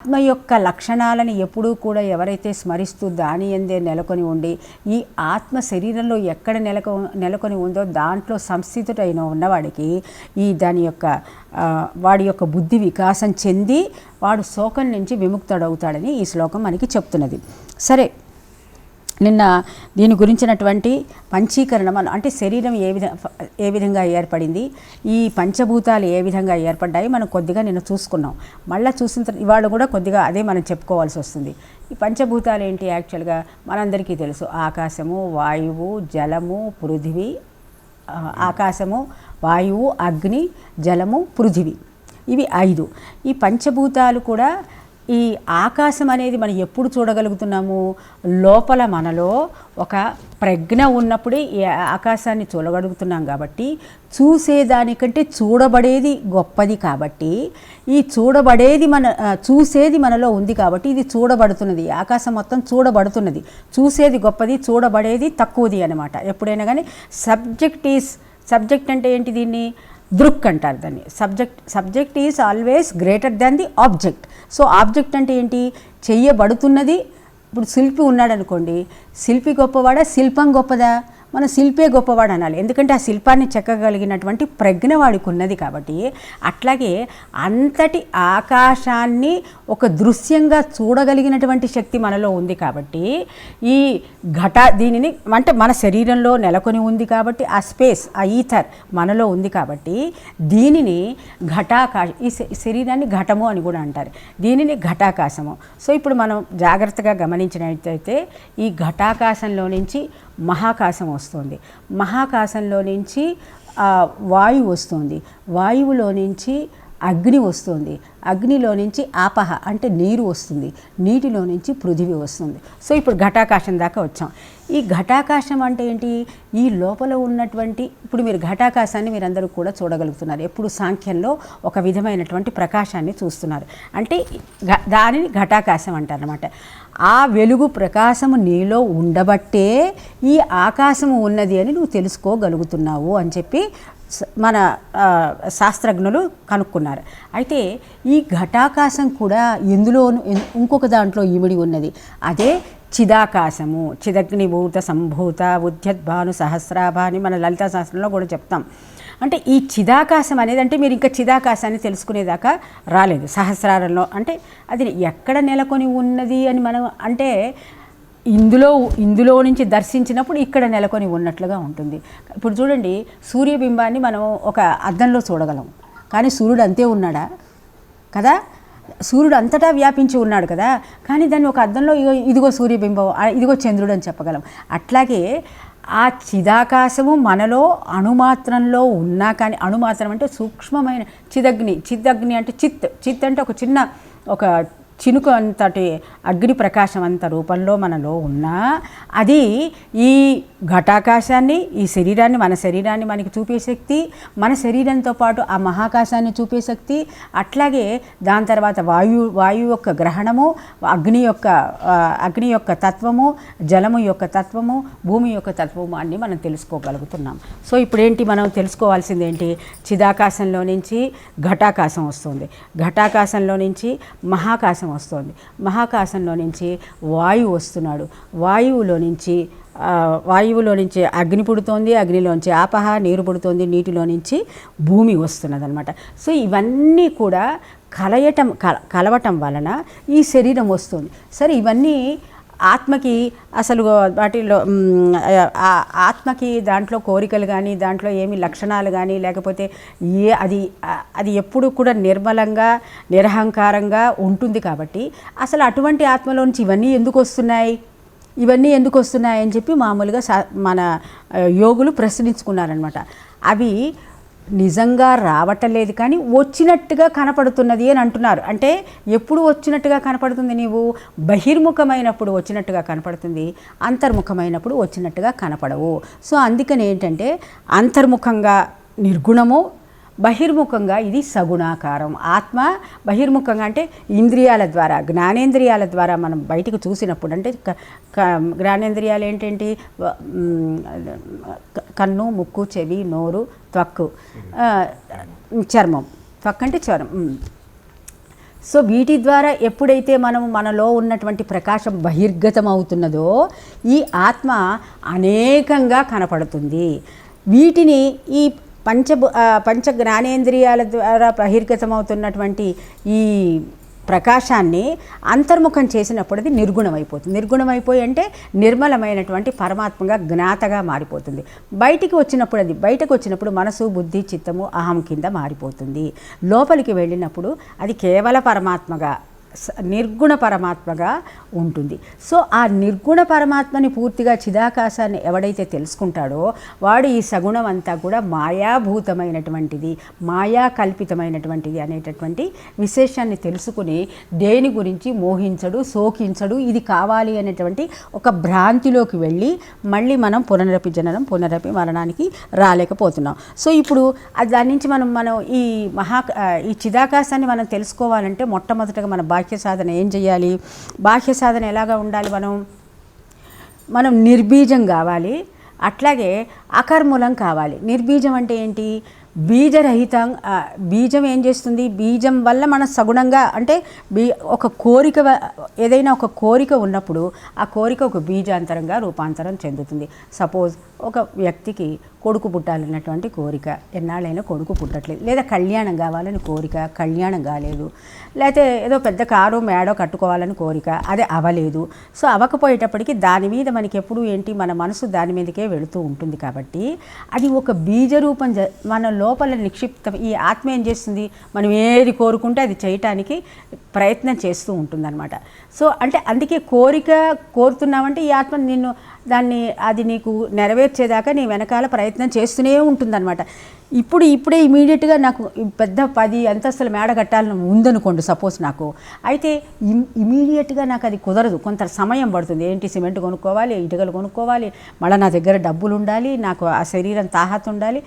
ఆత్మ యొక్క లక్షణాలను ఎప్పుడూ కూడా ఎవరైతే స్మరిస్తూ దాని ఎందే నెలకొని ఉండి ఈ ఆత్మ శరీరంలో ఎక్కడ నెలకొ నెలకొని ఉందో దాంట్లో సంస్థితుడైన ఉన్నవాడికి ఈ దాని యొక్క వాడి యొక్క బుద్ధి వికాసం చెంది వాడు శోకం నుంచి విముక్తుడవుతాడని ఈ శ్లోకం మనకి చెప్తున్నది. సరే నిన్న దీని గురించినటువంటి పంచీకరణం అంటే శరీరం ఏ విధ ఏ విధంగా ఏర్పడింది ఈ పంచభూతాలు ఏ విధంగా ఏర్పడ్డాయి మనం కొద్దిగా నిన్న చూసుకున్నాం. మళ్ళీ చూసిన తర్వాత ఇవాళ కూడా కొద్దిగా అదే మనం చెప్పుకోవాల్సి వస్తుంది. ఈ పంచభూతాలు ఏంటి యాక్చువల్గా? మనందరికీ తెలుసు. ఆకాశము వాయువు జలము పృథివి ఆకాశము వాయువు అగ్ని జలము పృథివి. ఇవి ఐదు. ఈ పంచభూతాలు కూడా ఈ ఆకాశం అనేది మనం ఎప్పుడు చూడగలుగుతున్నాము? లోపల మనలో ఒక ప్రజ్ఞ ఉన్నప్పుడే ఈ ఆకాశాన్ని చూడగలుగుతున్నాం కాబట్టి చూసేదానికంటే చూడబడేది గొప్పది కాబట్టి ఈ చూడబడేది మన చూసేది మనలో ఉంది కాబట్టి ఇది చూడబడుతున్నది. ఆకాశం మొత్తం చూడబడుతున్నది. చూసేది గొప్పది చూడబడేది తక్కువది అనమాట ఎప్పుడైనా కానీ సబ్జెక్ట్ ఈస్ సబ్జెక్ట్ అంటే ఏంటి దీన్ని? దృక్ అంటారు దాన్ని. Subject subject is always greater than the object. So object అంటే ఏంటి? చెయ్యబడుతున్నది. ఇప్పుడు శిల్పి ఉన్నాడు అనుకోండి శిల్పి గొప్పవాడా? శిల్పం గొప్పదా? మన శిల్పే గొప్పవాడు అనాలి. ఎందుకంటే ఆ శిల్పాన్ని చెక్కగలిగినటువంటి ప్రజ్ఞ వాడికి ఉన్నది కాబట్టి అట్లాగే అంతటి ఆకాశాన్ని ఒక దృశ్యంగా చూడగలిగినటువంటి శక్తి మనలో ఉంది కాబట్టి ఈ ఘట దీనిని అంటే మన శరీరంలో నెలకొని ఉంది కాబట్టి ఆ స్పేస్ ఆ ఈథర్ మనలో ఉంది కాబట్టి దీనిని ఘటాకాశ ఈ శరీరాన్ని ఘటము అని కూడా అంటారు. దీనిని ఘటాకాశము. సో ఇప్పుడు మనం జాగ్రత్తగా గమనించినట్లయితే ఈ ఘటాకాశంలో నుంచి మహాకాశం వస్తుంది. మహాకాశంలో నుంచి వాయువు వస్తుంది. వాయువులో నుంచి అగ్ని వస్తుంది. అగ్నిలో నుంచి ఆపహ అంటే నీరు వస్తుంది. నీటిలో నుంచి పృథివీ వస్తుంది. సో ఇప్పుడు ఘటాకాశం దాకా వచ్చాం. ఈ ఘటాకాశం అంటే ఏంటి? ఈ లోపల ఉన్నటువంటి ఇప్పుడు మీరు ఘటాకాశాన్ని మీరందరూ కూడా చూడగలుగుతున్నారు. ఎప్పుడు సాంఖ్యంలో ఒక విధమైనటువంటి ప్రకాశాన్ని చూస్తున్నారు. అంటే ఘ- దానిని ఘటాకాశం అంటారనమాట ఆ వెలుగు ప్రకాశము నీలో ఉండబట్టే ఈ ఆకాశము ఉన్నది అని నువ్వు తెలుసుకోగలుగుతున్నావు అని చెప్పి మన శాస్త్రజ్ఞులు కనుక్కున్నారు. అయితే ఈ ఘటాకాశం కూడా ఎందులో ఇంకొక దాంట్లో ఇమిడి ఉన్నది. అదే చిదాకాశము చిదగ్నిభూత సంభూత ఉద్యద్భాను సహస్రాభ అని మన లలితా శాస్త్రంలో కూడా చెప్తాం. అంటే ఈ చిదాకాశం అనేది అంటే మీరు ఇంకా చిదాకాశాన్ని తెలుసుకునేదాకా రాలేదు. సహస్రారంలో అంటే అది ఎక్కడ నెలకొని ఉన్నది అని మనం అంటే ఇందులో ఇందులో నుంచి దర్శించినప్పుడు ఇక్కడ నెలకొని ఉన్నట్లుగా ఉంటుంది. ఇప్పుడు చూడండి సూర్యబింబాన్ని మనం ఒక అద్దంలో చూడగలం. కానీ సూర్యుడు అంతే ఉన్నాడా? కదా? సూర్యుడు అంతటా వ్యాపించి ఉన్నాడు కదా? కానీ దాన్ని ఒక అద్దంలో ఇదిగో సూర్యబింబం ఇదిగో చంద్రుడు అని చెప్పగలం. అట్లాగే ఆ చిదాకాశము మనలో అణుమాత్రంలో ఉన్నా కానీ అణుమాత్రం అంటే సూక్ష్మమైన చిదగ్ని చిదగ్ని అంటే చిత్ చిత్ అంటే ఒక చిన్న ఒక చినుకు అంతటి అగ్ని ప్రకాశం అంత రూపంలో మనలో ఉన్నా అది ఈ ఘటాకాశాన్ని ఈ శరీరాన్ని మన శరీరాన్ని మనకి చూపే శక్తి మన శరీరంతో పాటు ఆ మహాకాశాన్ని చూపే శక్తి అట్లాగే దాని తర్వాత వాయు వాయువు యొక్క గ్రహణము అగ్ని యొక్క అగ్ని యొక్క తత్వము జలము యొక్క తత్వము భూమి యొక్క తత్వము అన్ని మనం తెలుసుకోగలుగుతున్నాం. సో ఇప్పుడేంటి మనం తెలుసుకోవాల్సింది ఏంటి? చిదాకాశంలో నుంచి ఘటాకాశం వస్తుంది. ఘటాకాశంలో నుంచి మహాకాశం వస్తోంది. మహాకాశంలో నుంచి వాయువు వస్తున్నాడు. వాయువులో నుంచి వాయువులో నుంచి అగ్ని పుడుతోంది అగ్నిలోంచి ఆపహ నీరు పుడుతోంది నీటిలో నుంచి భూమి వస్తున్నది అనమాట సో ఇవన్నీ కూడా కలయటం కల కలవటం వలన ఈ శరీరం వస్తుంది. సరే ఇవన్నీ ఆత్మకి అసలు వాటిలో ఆత్మకి దాంట్లో కోరికలు కానీ దాంట్లో ఏమి లక్షణాలు కానీ లేకపోతే ఏ అది అది ఎప్పుడు కూడా నిర్మలంగా నిరహంకారంగా ఉంటుంది కాబట్టి అసలు అటువంటి ఆత్మలోంచి ఇవన్నీ ఎందుకు వస్తున్నాయి? ఇవన్నీ ఎందుకు వస్తున్నాయి అని చెప్పి మామూలుగా సా మన యోగులు ప్రశ్నించుకున్నారనమాట అవి నిజంగా రావటలేదు కానీ వచ్చినట్టుగా కనపడుతున్నది అని అంటున్నారు. అంటే ఎప్పుడు వచ్చినట్టుగా కనపడుతుంది నీవు? బహిర్ముఖమైనప్పుడు వచ్చినట్టుగా కనపడుతుంది అంతర్ముఖమైనప్పుడు వచ్చినట్టుగా కనపడవు. సో అందుకని ఏంటంటే అంతర్ముఖంగా నిర్గుణము బహిర్ముఖంగా ఇది సగుణాకారం. ఆత్మ బహిర్ముఖంగా అంటే ఇంద్రియాల ద్వారా జ్ఞానేంద్రియాల ద్వారా మనం బయటకు చూసినప్పుడు అంటే క- క- జ్ఞానేంద్రియాలు ఏంటంటే? కన్ను ముక్కు చెవి నోరు త్వక్కు. చర్మం. త్వక్ అంటే చర్మం. సో వీటి ద్వారా ఎప్పుడైతే మనం మనలో ఉన్నటువంటి ప్రకాశం బహిర్గతం అవుతున్నదో ఈ ఆత్మ అనేకంగా కనపడుతుంది. వీటిని ఈ పంచ పంచ జ్ఞానేంద్రియాల ద్వారా బహిర్గతమవుతున్నటువంటి ఈ ప్రకాశాన్ని అంతర్ముఖం చేసినప్పుడు అది నిర్గుణమైపోతుంది. నిర్గుణమైపోయి అంటే నిర్మలమైనటువంటి పరమాత్మగా జ్ఞాతగా మారిపోతుంది. బయటికి వచ్చినప్పుడు అది బయటకు వచ్చినప్పుడు మనసు బుద్ధి చిత్తము అహం కింద మారిపోతుంది. లోపలికి వెళ్ళినప్పుడు అది కేవల పరమాత్మగా నిర్గుణ పరమాత్మగా ఉంటుంది. సో ఆ నిర్గుణ పరమాత్మని పూర్తిగా చిదాకాశాన్ని ఎవడైతే తెలుసుకుంటాడో వాడు ఈ సగుణం అంతా కూడా మాయాభూతమైనటువంటిది మాయా కల్పితమైనటువంటిది అనేటటువంటి విశేషాన్ని తెలుసుకుని దేని గురించి మోహించడు సోకించడు ఇది కావాలి అనేటువంటి ఒక భ్రాంతిలోకి వెళ్ళి మళ్ళీ మనం పునరపి జననం పునరపి మరణానికి రాలేకపోతున్నాం. సో ఇప్పుడు దాని నుంచి మనం మనం ఈ మహా ఈ చిదాకాశాన్ని మనం తెలుసుకోవాలంటే మొట్టమొదటగా మన బాహ్య సాధన ఏం చేయాలి బాహ్య సాధన ఎలాగా ఉండాలి మనం? మనం నిర్బీజం కావాలి. అట్లాగే అకర్మూలం కావాలి. నిర్బీజం అంటే ఏంటి? బీజరహితం బీజం ఏం చేస్తుంది? బీజం వల్ల మన సగుణంగా అంటే బీ ఒక కోరిక ఏదైనా ఒక కోరిక ఉన్నప్పుడు ఆ కోరిక ఒక బీజాంతరంగా రూపాంతరం చెందుతుంది. సపోజ్ ఒక వ్యక్తికి కొడుకు పుట్టాలన్నటువంటి కోరిక. ఎన్నాళ్ళైనా కొడుకు పుట్టట్లేదు. లేదా కళ్యాణం కావాలని కోరిక కళ్యాణం కాలేదు. లేకపోతే ఏదో పెద్ద కారు మేడో కట్టుకోవాలని కోరిక అదే అవ్వలేదు సో అవ్వకపోయేటప్పటికీ దాని మీద మనకి ఎప్పుడు ఏంటి? మన మనసు దాని మీదకే వెళుతూ ఉంటుంది కాబట్టి అది ఒక బీజరూపం జ- మన లోపల నిక్షిప్తం ఈ ఆత్మ ఏం చేస్తుంది? మనం ఏది కోరుకుంటే అది చేయటానికి ప్రయత్నం చేస్తూ ఉంటుందన్నమాట. సో అంటే అందుకే కోరిక కోరుతున్నామంటే ఈ ఆత్మ నిన్ను దాన్ని అది నీకు నెరవేర్చేదాకా నీ వెనకాల ప్రయత్నం చేస్తూనే ఉంటుందన్నమాట. ఇప్పుడు ఇప్పుడే ఇమీడియట్గా నాకు పెద్ద పది అంతస్తుల మేడ కట్టాలని ఉందనుకోండి సపోజ్ నాకు. అయితే ఇమ్ ఇమీడియట్గా నాకు అది కుదరదు. కొంత సమయం పడుతుంది. ఏంటి సిమెంట్ కొనుక్కోవాలి? ఇటుకలు కొనుక్కోవాలి? మళ్ళీ నా దగ్గర డబ్బులు ఉండాలి. నాకు ఆ శరీరం తాహత ఉండాలి.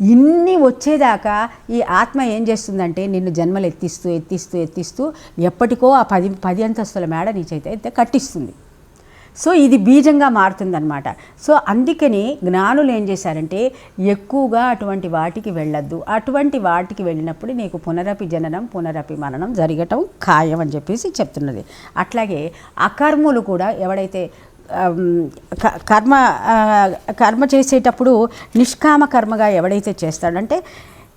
ఇన్ని వచ్చేదాకా ఈ ఆత్మ ఏం చేస్తుందంటే నిన్ను జన్మలు ఎత్తిస్తూ ఎత్తిస్తూ ఎత్తిస్తూ ఎప్పటికో ఆ పది పది అంతస్తుల మేడ నీ అయితే కట్టిస్తుంది. సో ఇది బీజంగా మారుతుందన్నమాట. సో అందుకని జ్ఞానులు ఏం చేశారంటే ఎక్కువగా అటువంటి వాటికి వెళ్ళొద్దు. అటువంటి వాటికి వెళ్ళినప్పుడు నీకు పునరపి జననం పునరపి మరణం జరగటం ఖాయం అని చెప్పేసి చెప్తున్నది. అట్లాగే అకర్ములు కూడా ఎవడైతే క- కర్మ కర్మ చేసేటప్పుడు నిష్కామ కర్మగా ఎవడైతే చేస్తాడంటే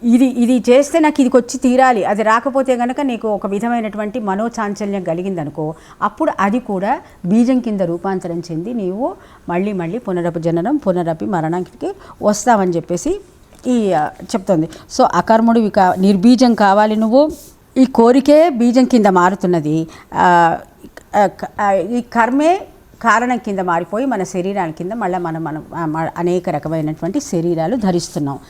ఇది ఇది చేస్తే నాకు ఇది వచ్చి తీరాలి. అది రాకపోతే కనుక నీకు ఒక విధమైనటువంటి మనోచాంచల్యం కలిగిందనుకో అప్పుడు అది కూడా బీజం కింద రూపాంతరం చెంది నీవు మళ్ళీ మళ్ళీ పునరపజననం పునరపి మరణానికి వస్తావని చెప్పేసి ఈ చెప్తుంది. సో అకర్ముడివి కా నిర్బీజం కావాలి నువ్వు. ఈ కోరికే బీజం కింద మారుతున్నది. ఈ కర్మే కారణం కింద మారిపోయి మన శరీరాల కింద మళ్ళీ మనం మనం అనేక రకమైనటువంటి శరీరాలు ధరిస్తున్నాం.